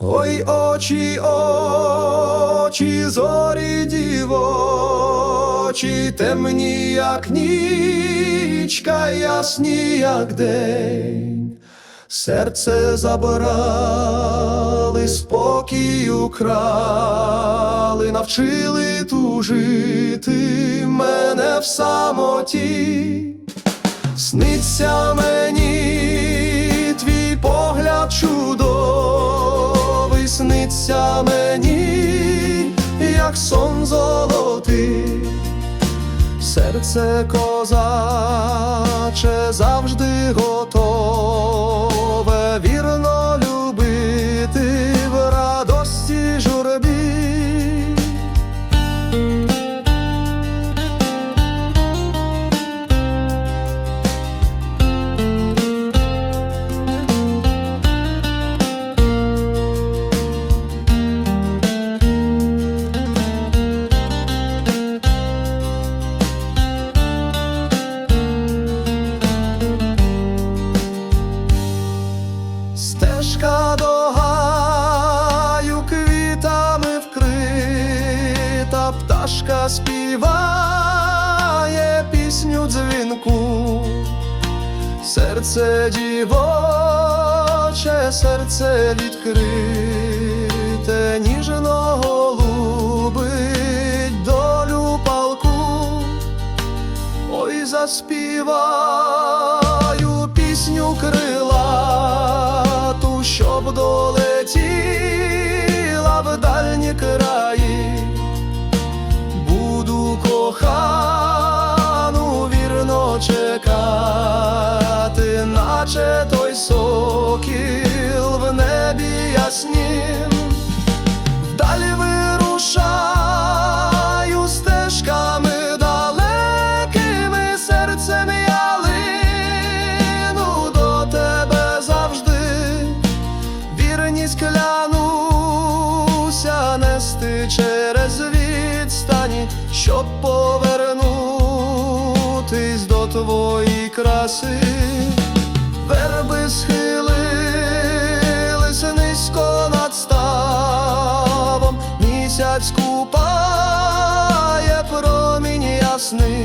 Ой, очі, очі, зорі дівочі, темні, як нічка, ясні, як день. Серце забрали, спокій украли, навчили тужити мене в самоті. Сниться мені сниться мені, як сон золотий, серце козаче завжди готове, співає пісню дзвінку, серце дівоче, серце відкрите, ніжно голубить долю палку. Ой, заспіваю пісню крилату, щоб долетіла доторкнутись до твої краси, верби схилилися низько над ставом, місяць купає промінь ясний.